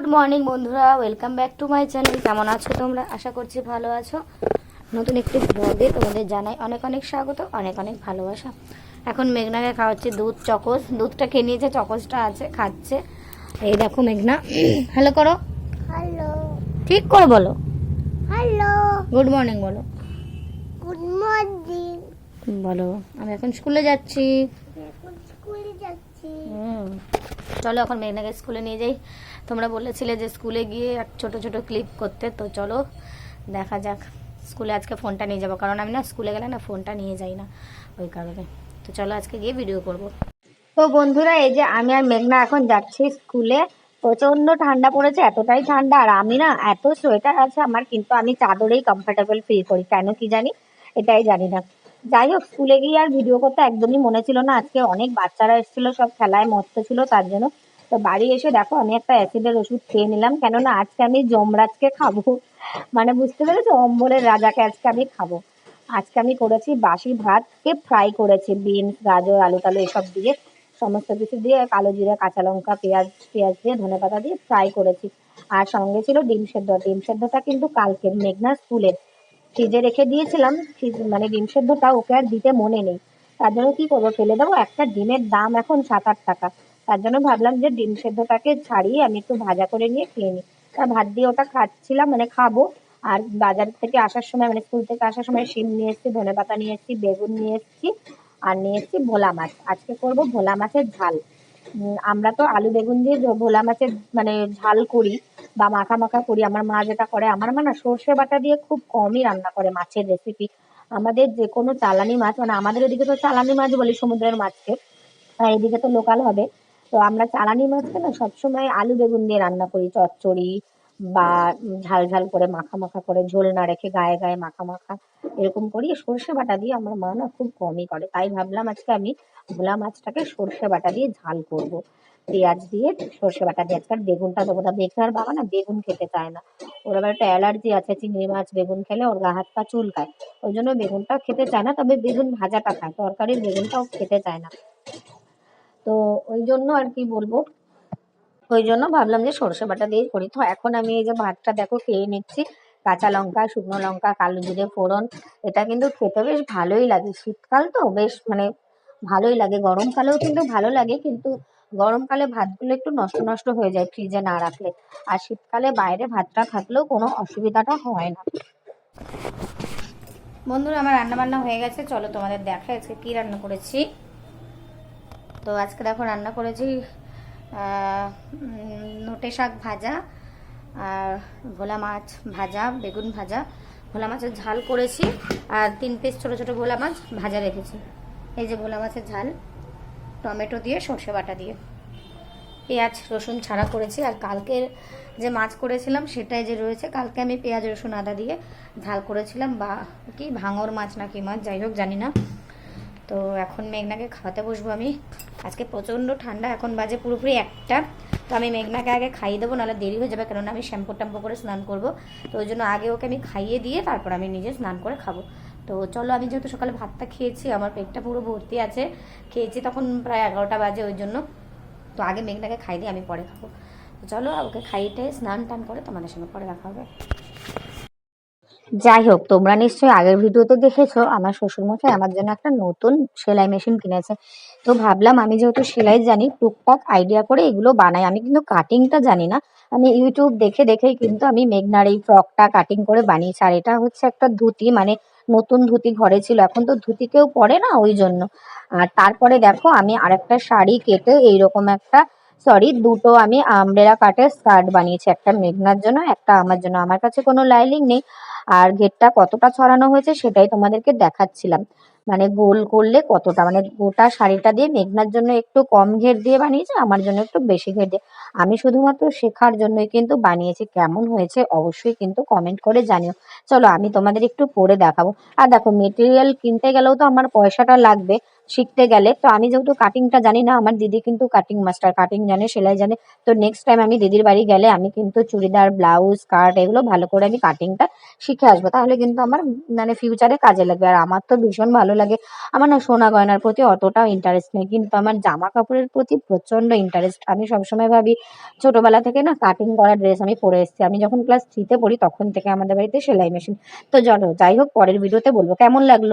Good morning বন্ধুরা welcome back to my channel. কেমন আছো তোমরা? আশা করছি ভালো আছো। নতুন একটি ব্লগে তোমাদের জানাই অনেক অনেক স্বাগত অনেক অনেক ভালোবাসা। এখন মেঘনাকে খাওয়াচ্ছি দুধ চকোস। দুধটা খেয়ে নিয়েছে চকোসটা আছে খাচ্ছে। এই দেখো মেঘনা হ্যালো করো। হ্যালো। ঠিক করে বলো। হ্যালো। গুড মর্নিং বলো। Good morning. বলো আমি এখন স্কুলে যাচ্ছি। এখন স্কুলে যাচ্ছি। চলো এখন মেঘনাকে স্কুলে নিয়ে যাই। তোমরা বলেছিলে যে স্কুলে গিয়ে এক ছোট ছোট ক্লিপ করতে, তো চলো দেখা যাক। স্কুলে আজকে ফোনটা নিয়ে যাব, কারণ আমি না স্কুলে গেলে না ফোনটা নিয়ে যাই না ওই কারণে। তো চলো আজকে গিয়ে ভিডিও করব। তো বন্ধুরা, এই যে আমি আর মেঘনা এখন যাচ্ছি স্কুলে। প্রচণ্ড ঠান্ডা পড়েছে, এতটাই ঠান্ডা। আর আমি না, এত সোয়েটার আছে আমার, কিন্তু আমি চাদরেই কমফোর্টেবল ফিল করি। কেন কি জানি? এটাই জানি না। যাই হোক, স্কুলে গিয়ে আর ভিডিও করতে একদমই মনে ছিল না। আজকে অনেক বাচ্চারা এসেছিল, সব খেলায় মস্ত ছিল তার জন্য। তো বাড়ি এসে দেখো, আমি একটা অ্যাসিডের ওষুধ খেয়ে নিলাম। কেননা আজকে আমি যমরাজকে খাব। মানে বুঝতে পেরেছ? অম্বলের রাজাকে আজকে আমি খাব। আজকে আমি করেছি বাসি ভাতকে ফ্রাই করেছি? বিনস গাজর, আলু টালু এসব দিয়ে, সমস্ত কিছু দিয়ে, কালো জিরে, কাঁচা লঙ্কা, পেঁয়াজ পেঁয়াজ দিয়ে, ধনে পাতা দিয়ে ফ্রাই করেছি। আর সঙ্গে ছিল ডিম সেদ্ধ। ডিম সেদ্ধটা কিন্তু কালকে মেঘনা স্কুলে ফ্রিজে রেখে দিয়েছিলাম, ফ্রিজ- মানে ডিম সেদ্ধটা ওকে আর দিতে মনে নেই। তার জন্য কি করব, ফেলে দেবো? একটা ডিমের দাম এখন সাত আট টাকা। তার জন্য ভাবলাম যে ডিম সেদ্ধটাকে ছাড়িয়ে আমি একটু ভাজা করে নিয়ে খেয়ে নিই। তা ভাত দিয়ে ওটা খাচ্ছিলাম মানে খাব। আর বাজার থেকে আসার সময় মানে স্কুল থেকে আসার সময় শিম নিয়ে এসেছি, ধনে পাতা নিয়ে এসেছি, বেগুন নিয়ে এসেছি, আর নিয়ে এসেছি ভোলা মাছ। আজকে করব ভোলা মাছের ঝাল। আমরা তো আলু, বেগুন দিয়ে ভোলা মাছের মানে ঝাল করি। বা মাখা মাখা করি, আমার মা যেটা করে, আমার মা না সর্ষে বাটা দিয়ে খুব কমই রান্না করে মাছের রেসিপি আমাদের যে কোনো চালানি মাছ মানে আমাদের এদিকে তো চালানি মাছ বলি সমুদ্রের মাছকে, আর এদিকে তো লোকাল হবে। তো আমরা চালানি মাছকে না সবসময় আলু বেগুন দিয়ে রান্না করি, চচ্চড়ি বা ঝাল ঝাল করে মাখা মাখা করে, ঝোল না রেখে গায়ে গায়ে মাখা মাখা এরকম করি। সর্ষে বাটা দিয়ে আমার মা না খুব কমই করে। তাই ভাবলাম আজকে আমি ভোলা মাছটাকে সর্ষে বাটা দিয়ে ঝাল করব। পেঁয়াজ দিয়ে সর্ষে বাটা দিয়ে। আজকে আর বেগুনটা দেবো না। বেগুনার বাবা না বেগুন খেতে চায় না। ওর আবার একটা অ্যালার্জি আছে, চিংড়ি মাছ বেগুন খেলে ওর গা হাত পা চুলকায়। ওই জন্য বেগুনটা খেতে চায় না, তবে বেগুন ভাজাটা খায়। তরকারির বেগুনটাও খেতে চায় না। তো ওই জন্য আর কি বলব? ওই জন্য ভাবলাম যে সর্ষে বাটা দিয়ে করি। তো এখন আমি এই যে ভাতটা দেখো খেয়ে নিচ্ছি। কাঁচা লঙ্কা, শুকনো লঙ্কা, কালো জিরে, ফোড়ন। এটা কিন্তু খেতে বেশ ভালোই লাগে। শীতকাল তো বেশ মানে ভালোই লাগে। গরমকালেও কিন্তু ভালো লাগে, কিন্তু গরমকালে ভাতগুলো একটু নষ্ট নষ্ট হয়ে যায় ফ্রিজে না রাখলে। আর শীতকালে বাইরে ভাতটা থাকলেও কোনো অসুবিধাটা হয় না। বন্ধুরা, আমার রান্না বান্না হয়ে গেছে। চলো তোমাদের দেখা আজকে কি রান্না করেছি। তো আজকে দেখো রান্না করেছি নোটে শাক ভাজা আর ভোলা মাছ ভাজা, বেগুন ভাজা। ভোলা মাছের ঝাল করেছি আর তিন পিস ছোটো ছোটো ভোলা মাছ ভাজা রেখেছি। এই যে ভোলা মাছের ঝাল। টমেটো দিয়ে, সর্ষে বাটা দিয়ে। পেঁয়াজ, রসুন ছাড়া করেছি। আর কালকের যে মাছ করেছিলাম, সেটাই যে রয়েছে, কালকে আমি পেঁয়াজ, রসুন, আদা দিয়ে ঝাল করেছিলাম। বা কি ভাঙর মাছ না কি মাছ, যাই হোক, জানি না। তো এখন মেঘনাকে খাওয়াতে বসবো আমি। আজকে প্রচণ্ড ঠান্ডা, এখন বাজে পুরোপুরি একটা। তো আমি মেঘনাকে আগে খাইয়ে দেবো, নাহলে দেরি হয়ে যাবে, কেননা আমি শ্যাম্পু ট্যাম্পু করে স্নান করব। তো ওই জন্য আগে ওকে আমি খাইয়ে দিয়ে, তারপর আমি নিজে স্নান করে খাব। তো চলো, আমি যেহেতু সকালে ভাতটা খেয়েছি, আমার পেটটা পুরো ভর্তি আছে, খেয়েছি তখন প্রায় এগারোটা বাজে ওই জন্য। তো আগে মেঘনাকে খাই দিয়ে আমি পরে খাব। তো চলো, ওকে খাইয়ে স্নান টান করে তোমাদের সঙ্গে পরে দেখা হবে। যাই হোক তোমরা নিশ্চয়ই আগের ভিডিওতে দেখেছ, আমার শ্বশুরমশাই আমার জন্য একটা নতুন সেলাই মেশিন কিনেছে। তো ভাবলাম আমি যেহেতু সেলাই জানি, টুকটাক আইডিয়া করে এগুলো বানাই। আমি কিন্তু কাটিংটা জানি না। আমি ইউটিউব দেখে দেখেই কিন্তু আমি মেঘনার এই ফ্রকটা কাটিং করে বানিয়েছি। আর এটা হচ্ছে একটা ধুতি মানে নতুন ধুতি ঘরে ছিল, এখন তো ধুতি কেউ পরে না ওই জন্য। আর তারপরে দেখো, আমি আরেকটা শাড়ি কেটে এইরকম একটা সরি দুটো আমি আমব্রেলা কাটের স্কার্ট বানিয়েছি। একটা মেঘনার জন্য, একটা আমার জন্য। আমার কাছে কোনো লাইলিং নেই। আর ঘেরটা কতটা ছড়ানো হয়েছে সেটাই তোমাদেরকে দেখাচ্ছিলাম। মানে গোল করলে কতটা? মানে গোটা শাড়িটা দিয়ে মেঘনার জন্য একটু কম ঘের দিয়ে বানিয়েছি আমার জন্য একটু বেশি ঘের দিয়ে। আমি শুধুমাত্র শেখার জন্যই কিন্তু বানিয়েছি, কেমন হয়েছে অবশ্যই কিন্তু কমেন্ট করে জানিও। চলো আমি তোমাদের একটু পরে দেখাবো। আর দেখো মেটেরিয়াল কিনতে গেলেও তো আমার পয়সাটা লাগবে, শিখতে গেলে। তো আমি যেহেতু কাটিংটা জানি না, আমার দিদি কিন্তু কাটিং মাস্টার কাটিং জানে, সেলাই জানে। তো নেক্সট টাইম আমি দিদির বাড়ি গেলে আমি কিন্তু চুড়িদার ব্লাউজ স্কার্ট এগুলো ভালো করে আমি কাটিংটা শিখে আসব। তাহলে কিন্তু আমার মানে ফিউচারে কাজে লাগবে। আর আমার তো ভীষণ ভালো লাগে। আমার না সোনা গয়নার প্রতি অতটাও ইন্টারেস্ট নেই। কিন্তু আমার জামা কাপড়ের প্রতি প্রচণ্ড ইন্টারেস্ট আমি সবসময় ভাবি, ছোটবেলা থেকে না কাটিং করা ড্রেস আমি পরে এসেছি। আমি যখন ক্লাস থ্রিতে পড়ি, তখন থেকে আমাদের বাড়িতে সেলাই মেশিন তো জানো যাই হোক, পরের ভিডিওতে বলব। কেমন লাগল?